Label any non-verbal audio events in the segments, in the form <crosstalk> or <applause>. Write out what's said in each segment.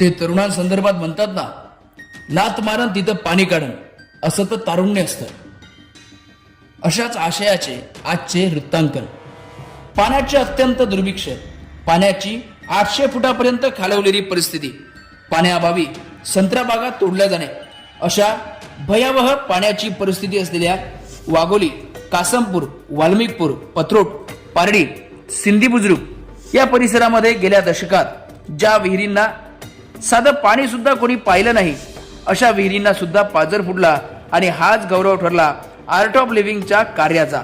ते तरुणांसंदर्भात म्हणतात ना लात मारण तिथं पाणी काढण असं तर तारुण्य असतं. अशाच आशयाचे आजचे वृत्तांकन. पाण्याचे अत्यंत दुर्भिक्ष. पाण्याची आठशे फुटापर्यंत खालवलेली परिस्थिती. पाण्याअभावी संत्रा बागा तोडल्या जाणे. अशा भयावह पाण्याची परिस्थिती असलेल्या वाघोली कासमपूर वाल्मिकपूर पत्रोट पारडी सिंधी बुजुर्ग या परिसरामध्ये गेल्या दशकात ज्या विहिरींना साधं पाणी सुद्धा कोणी पाहिलं नाही. अशा विहिरींना सुद्धा पाजर फुटला आणि हाच गौरव ठरला आर्ट ऑफ लिव्हिंगच्या कार्याचा.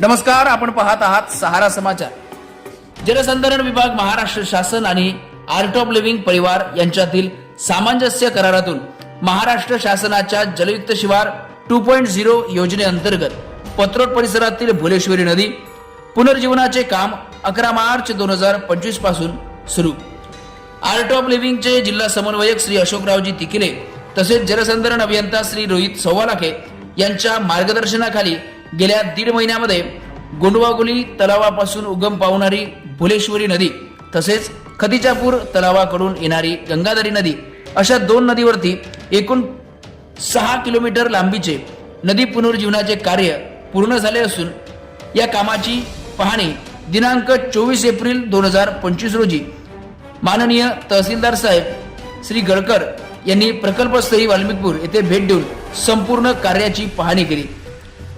नमस्कार आपण पाहत आहात सहारा समाचार. जलसंधारण विभाग महाराष्ट्र शासन आणि आर्ट ऑफ लिव्हिंग परिवार यांच्यातील सामंजस्य करारातून महाराष्ट्र शासनाच्या जलयुक्त शिवार टू पॉईंट झिरो योजनेअंतर्गत पत्रोट परिसरातील भुलेश्वरी नदी पुनर्जीवनाचे काम अकरा मार्च दोन हजार पंचवीसपासून सुरू. आर्ट ऑफ लिव्हिंगचे जिल्हा समन्वयक श्री अशोकरावजी तिकिले तसेच जलसंधारण अभियंता श्री रोहित सव्वालाखे यांच्या मार्गदर्शनाखाली गेल्या दीड महिन्यामध्ये गोंडवागुली तलावापासून उगम पावणारी भुलेश्वरी नदी तसेच खतिजापूर तलावाकडून येणारी गंगाधरी नदी अशा दोन नदीवरती एकूण सहा किलोमीटर लांबीचे नदी पुनर्जीवनाचे कार्य पूर्ण झाले असून या कामाची पाहणी दिनांक चोवीस एप्रिल दोन हजार पंचवीस रोजी माननीय तहसीलदार साहेब श्री गडकर यांनी प्रकल्पस्थळी वाल्मिकपूर येथे भेट देऊन संपूर्ण कार्याची पाहणी केली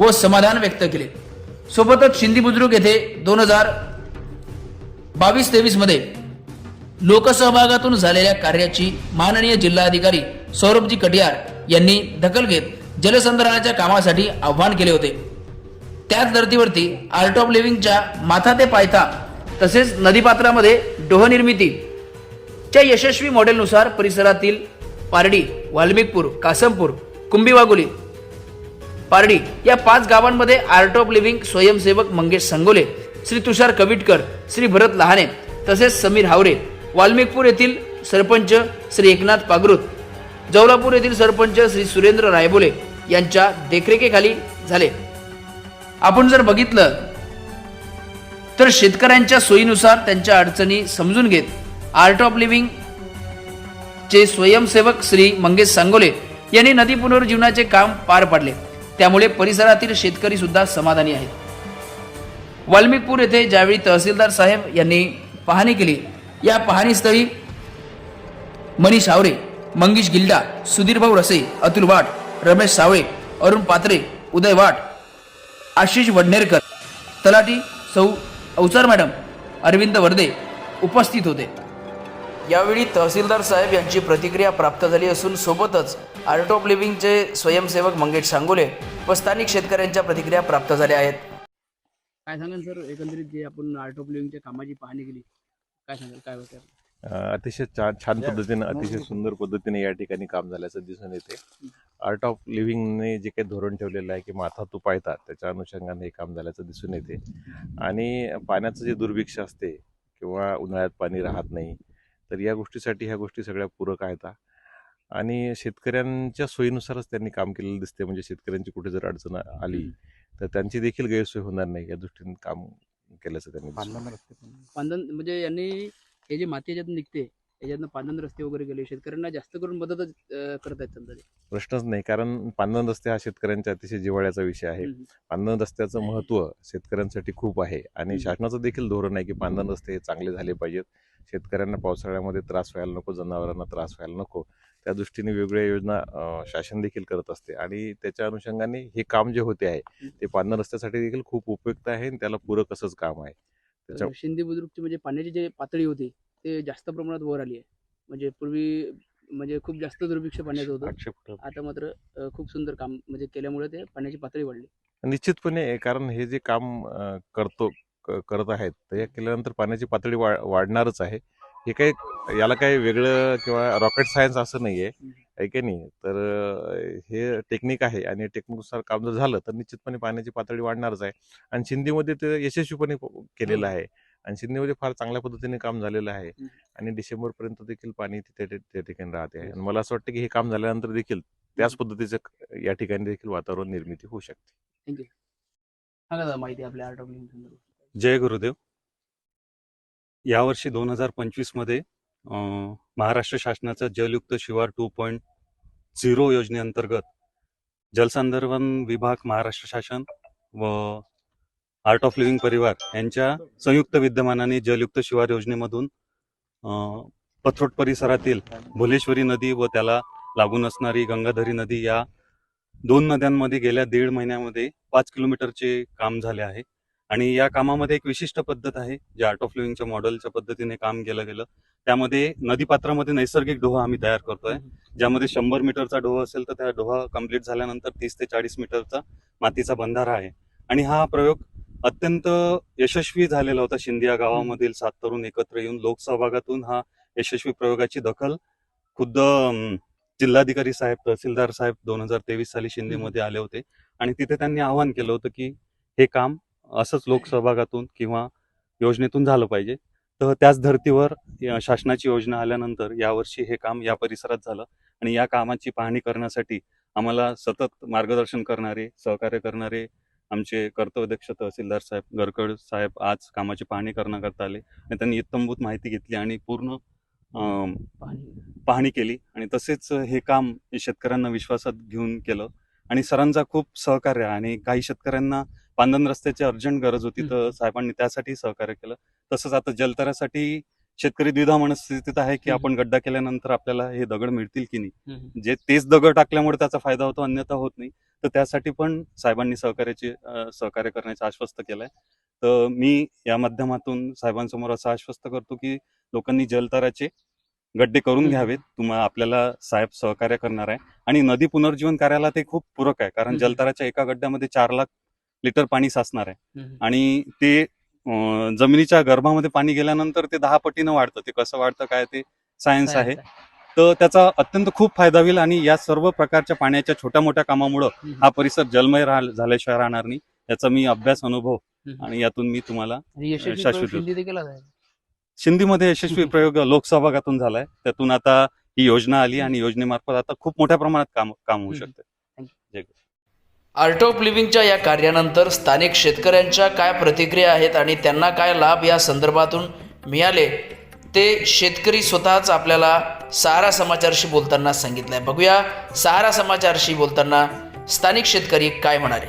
व समाधान व्यक्त केले. सोबतच शिंदी बुद्रुक येथे दोन हजार बावीस तेवीसमध्ये लोकसहभागातून झालेल्या कार्याची माननीय जिल्हाधिकारी सौरभजी कटियार यांनी दखल घेत जलसंधारणाच्या कामासाठी आव्हान केले होते. त्याच धर्तीवरती आर्ट ऑफ लिव्हिंगच्या माथा ते पायथा तसेच नदीपात्रामध्ये डोहनिर्मिती च्या यशस्वी मॉडेलनुसार परिसरातील पारडी वाल्मिकपूर कासमपूर कुंभीवागुली पारडी या पाच गावांमध्ये आर्ट ऑफ लिव्हिंग स्वयंसेवक मंगेश संगोले श्री तुषार कविटकर श्री भरत लहाने तसेच समीर हावरे वाल्मिकपूर येथील सरपंच श्री एकनाथ पागरुत जवलापूर येथील सरपंच श्री सुरेंद्र रायबोले यांच्या देखरेखीखाली झाले. आपण जर बघितलं तर शेतकऱ्यांच्या सोयीनुसार त्यांच्या अडचणी समजून घेत आर्ट ऑफ लिव्हिंग चे स्वयंसेवक श्री मंगेश सांगोले यांनी नदी पुनर्जीवनाचे काम पार पाडले. त्यामुळे परिसरातील शेतकरी सुद्धा समाधानी आहेत. वाल्मिकपूर येथे ज्यावेळी तहसीलदार साहेब यांनी पाहणी केली या पाहणीस्थळी मनीष आवरे मंगेश गिल्डा सुधीरभाऊ रसे अतुल वाट रमेश सावळे अरुण पात्रे उदय वाट आशिष वडनेरकर तलाटी सौ अवचार मॅडम अरविंद वर्दे उपस्थित होते. यावेळी तहसीलदार साहेब यांची प्रतिक्रिया प्राप्त झाली असून सोबतच आर्ट ऑफ लिव्हिंगचे स्वयंसेवक मंगेश सांगोले व स्थानिक शेतकऱ्यांच्या प्रतिक्रिया प्राप्त झाल्या आहेत. काय सांगाल सर? एकंदरीत जे आपण आर्ट ऑफ लिव्हिंगच्या कामाची पाहणी केली काय सांगाल? काय होतं अतिशय छान छान पद्धतीने अतिशय सुंदर पद्धतीने या ठिकाणी काम झाल्याचं दिसून येते. आर्ट ऑफ लिव्हिंगने जे काही धोरण ठेवलेलं आहे की माथा तू पायता त्याच्या अनुषंगाने हे काम झाल्याचं दिसून येते. आणि पाण्याचं जे दुर्भिक्ष असते किंवा उन्हाळ्यात पाणी राहत नाही तर या गोष्टीसाठी ह्या गोष्टी सगळ्या पूरक आहेत आणि शेतकऱ्यांच्या सोयीनुसारच त्यांनी काम केलेलं दिसते म्हणजे शेतकऱ्यांची कुठे जर अडचण आली तर त्यांची देखील गैरसोय होणार नाही या दृष्टीने काम केल्याचं त्यांनी. पांदन म्हणजे यांनी हे जे माती याच्यातून निघते याच्यातनं पांदन रस्ते वगैरे गेले शेतकऱ्यांना जास्त करून मदतच करत आहेत समजा. प्रश्नच नाही कारण पांदन रस्ते हा शेतकऱ्यांच्या अतिशय जिव्हाळ्याचा विषय आहे. पांदन रस्त्याचं महत्त्व शेतकऱ्यांसाठी खूप आहे आणि. शासनाचं देखील धोरण आहे की पांदन रस्ते हे चांगले झाले पाहिजेत शेतकऱ्यांना पावसाळ्यामध्ये त्रास व्हायला नको जनावरांना त्रास व्हायला नको त्या दृष्टीने वेगवेगळ्या योजना शासन देखील करत असते. आणि त्याच्या अनुषंगाने हे काम जे होते आहे ते पांदन रस्त्यासाठी देखील खूप उपयुक्त आहे आणि त्याला पूरक असंच काम आहे. त्याच्या शिंदे बुद्रुकची म्हणजे पाण्याची जी पातळी होती ते जास्त प्रमाणात वर आली आहे. म्हणजे पूर्वी म्हणजे खूप जास्त दुर्भिक्ष पाण्याचं होतं. आता मात्र खूप सुंदर काम म्हणजे केल्यामुळे ते पाण्याची पातळी वाढली. निश्चितपणे कारण हे जे काम करतो क- करत आहेत. तर हे केल्यानंतर पाण्याची पातळी वा वाढणारच आहे. हे काही याला काही वेगळं किंवा रॉकेट सायन्स असं नाही आहे आहे की नाही? तर हे टेक्निक आहे आणि टेक्निकनुसार काम जर झालं तर निश्चितपणे पाण्याची पातळी वाढणारच आहे. आणि सिंधीमध्ये ते यशस्वीपणे केलेलं आहे. आणि सिंधीमध्ये फार चांगल्या पद्धतीने काम झालेलं आहे. आणि डिसेंबरपर्यंत देखील पाणी तिथे त्या ठिकाणी राहते आणि मला असं वाटतं की हे काम झाल्यानंतर देखील त्याच पद्धतीचं या ठिकाणी देखील वातावरण निर्मिती होऊ शकते. दादा माहिती आपल्या आर्ट ऑफ जय गुरुदेव. यावर्षी दोन हजार पंचवीसमध्ये महाराष्ट्र शासनाचा जलयुक्त शिवार टू पॉईंट झिरो योजनेअंतर्गत जलसंधारण विभाग महाराष्ट्र शासन व आर्ट ऑफ लिव्हिंग परिवार यांच्या संयुक्त विद्यमानाने जलयुक्त शिवार योजनेमधून पथरोट परिसरातील भुलेश्वरी नदी व त्याला लागून असणारी गंगाधरी नदी या दोन नद्यांमध्ये गेल्या दीड महिन्यामध्ये पाच किलोमीटरचे काम झाले आहे. आणि या कामामध्ये एक विशिष्ट पद्धत आहे जे आर्ट ऑफ लिव्हिंगच्या मॉडेलच्या पद्धतीने काम केलं गेलं. त्यामध्ये नदीपात्रामध्ये नैसर्गिक डोहा आम्ही तयार करतोय ज्यामध्ये शंभर मीटरचा डोह असेल तर त्या डोहा कंप्लीट झाल्यानंतर तीस ते चाळीस मीटरचा मातीचा बंधारा आहे. आणि हा प्रयोग अत्यंत यशस्वी झालेला होता शिंदिया गावामधील सात तरुण एकत्र येऊन लोकसहभागातून हा यशस्वी प्रयोगाची दखल. खुद्द जिल्हाधिकारी साहेब तहसीलदार साहेब दोन हजार तेवीस साली शिंदेमध्ये आले होते. आणि तिथे त्यांनी आवाहन केलं होतं की हे काम असंच लोकसहभागातून किंवा योजनेतून झालं पाहिजे. तर त्याच धर्तीवर या शासनाची योजना आल्यानंतर यावर्षी हे काम या परिसरात झालं. आणि या कामाची पाहणी करण्यासाठी आम्हाला सतत मार्गदर्शन करणारे सहकार्य करणारे आमचे कर्तव्यदक्ष तहसीलदार साहेब गरकड साहेब आज कामाची पाहणी करण्याकरता आले आणि त्यांनी इत्तंभूत माहिती घेतली आणि पूर्ण पाहणी केली. आणि तसेच हे काम शेतकऱ्यांना विश्वासात घेऊन केलं. आणि सरांचा खूप सहकार्य आणि काही शेतकऱ्यांना पांदन रस्त्याची अर्जंट गरज होती तर साहेबांनी त्यासाठी सहकार्य केलं तसंच आता जलतरासाठी शेतकरी द्विधा मनस्थितीत आहे की. आपण गड्डा केल्यानंतर आपल्याला हे दगड मिळतील की नाही. जे तेच दगड टाकल्यामुळे त्याचा फायदा होतो अन्यथा होत नाही तर त्यासाठी पण साहेबांनी सहकार्याचे सहकार्य करण्याचे आश्वस्त केलंय तर मी या माध्यमातून साहेबांसमोर असं आश्वस्त करतो की लोकांनी जलतराचे गड्डे करून. घ्यावेत तुम्हाला आपल्याला साहेब सहकार्य करणार आहे आणि नदी पुनर्जीवन कार्याला ते खूप पूरक आहे कारण. जलतराच्या एका गड्ड्यामध्ये चार लाख लिटर पाणी साचणार आहे. आणि ते जमिनीच्या गर्भामध्ये पाणी गेल्यानंतर ते दहा पटीनं वाढतं. ते कसं वाढतं काय ते सायन्स आहे. तर त्याचा अत्यंत खूप फायदा होईल आणि या सर्व प्रकारच्या पाण्याच्या छोट्या मोठ्या कामामुळं. हा परिसर जलमय झाल्याशिवाय राहणार नाही. याचा मी अभ्यास अनुभव. आणि यातून मी तुम्हाला शाश्वत शिंदीमध्ये यशस्वी <laughs> प्रयोग लोकसहभागातून झालाय. त्यातून आता ही योजना आली आणि योजनेमार्फत आता खूप मोठ्या प्रमाणात काम काम होऊ. शकतं आर्ट ऑफ लिव्हिंगच्या या कार्यानंतर स्थानिक शेतकऱ्यांच्या काय प्रतिक्रिया आहेत आणि त्यांना काय लाभ या संदर्भातून मिळाले ते शेतकरी स्वतःच आपल्याला सहारा समाचारशी बोलताना सांगितलंय. बघूया सहारा समाचारशी बोलताना स्थानिक शेतकरी काय म्हणाले?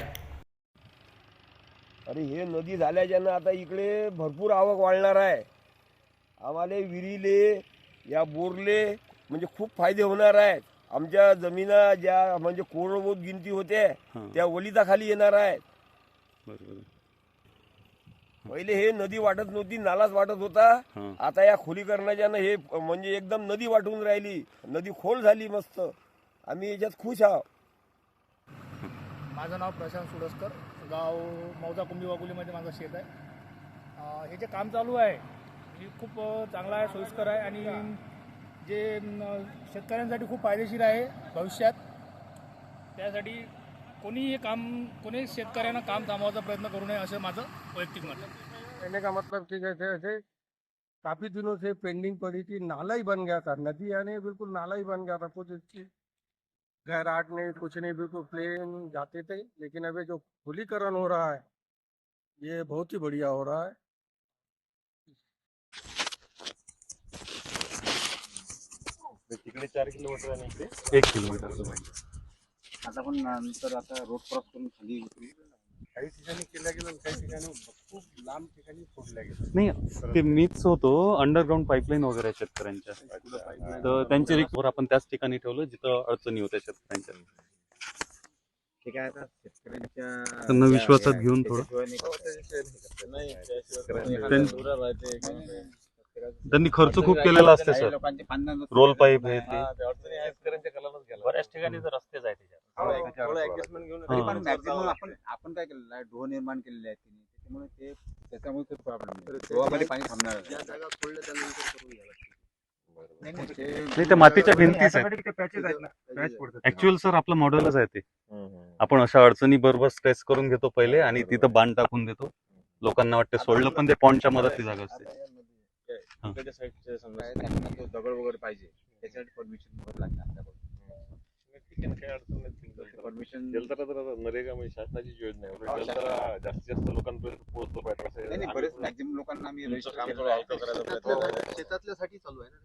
अरे हे नदी झाल्याच्यानं आता इकडे भरपूर आवक वाढणार आहे. आम्हाला विहिरीले या बोरले म्हणजे खूप फायदे होणार आहेत. आमच्या जमिना ज्या म्हणजे कोरडबोत गिनती होते हां. त्या वलिता खाली येणार आहेत. पहिले हे नदी वाटत नव्हती नालाच वाटत होता. हां. आता या खोलीकरणाच्यानं हे म्हणजे एकदम नदी वाटून राहिली. नदी खोल झाली मस्त. आम्ही याच्यात खुश आहोत. माझं नाव प्रशांत सुडसकर गाव मौजा कुंभी वाघोलीमध्ये माझं शेत आहे. हे जे काम चालू आहे हे खूप चांगलं आहे सोयीस्कर आहे आणि जे अं, शेतकऱ्यांसाठी खूप फायदेशीर आहे भविष्यात. त्यासाठी कोणीही काम कोणी शेतकऱ्यांना काम थांबवायचा प्रयत्न करू नये असं माझं वैयक्तिक मत आहे. कहने का मतलब कि जैसे जैसे काफ़ी दिनों से पेंडिंग पड़ी थी नाला ही बन गया था नदी यानी बिल्कुल नाला ही बन गया था कुछ इसकी गहराट नहीं कुछ नहीं बिल्कुल प्लेन जाते थे लेकिन अभी जो खुलीकरण हो रहा है ये बहुत ही बढ़िया हो रहा है। तिकडे चार किलोमीटर आणि इकडे एक किलोमीटर आता पण नंतर आता रोड क्रॉस करून खाली. काही ठिकाणी केल्या गेलं आणि काही ठिकाणी खूप लांब ठिकाणी फोडल्या गेलं नाही ते मीच होतो अंडरग्राऊंड पाईपलाईन वगैरे आहे शेतकऱ्यांच्या तर त्यांची रिक्वर आपण त्याच ठिकाणी ठेवलं जिथं अडचणी होत्या शेतकऱ्यांच्या ठीक आहे आता शेतकऱ्यांच्या त्यांना विश्वासात घेऊन थोडं. त्यां- त्यांनी खर्च खूप केलेला असते सर. रोल पाईप हे ते बऱ्याच ठिकाणी तर रस्तेच आहे तरी पण मॅक्झिमम आपण आपण काय केलेलं आहे डोह निर्माण केलेले आहेत तिने त्याच्यामुळे ते त्याच्यामुळे प्रॉब्लेम पाणी थांबणार आहे. ते- मातीच्या भिंतीच आहेत. ते. ऍक्च्युअल सर आपलं मॉडेलच आहे ते. आपण अशा अडचणी बरोबर स्ट्रेस करून घेतो पहिले आणि तिथं बांध टाकून देतो. लोकांना वाटतं सोडलं पण ते पॉईंटच्या मदत जागा असते. हा. इकडच्या साईडचे समजा आहे, त्यांना तो दगड वगैरे पाहिजे त्याच्यासाठी परमिशन वगैरे लागते आपल्याकडून परमिशन जलतरा तर आता नरेगा म्हणजे शासनाची योजना आहे. जलतरा जास्तीत जास्त लोकांपर्यंत पोहोचतो पाहिजे असं नाही नाही आम्ही बरेच पण मॅक्झिमम लोकांना आम्ही. शेतातल्यासाठी चालू आहे ना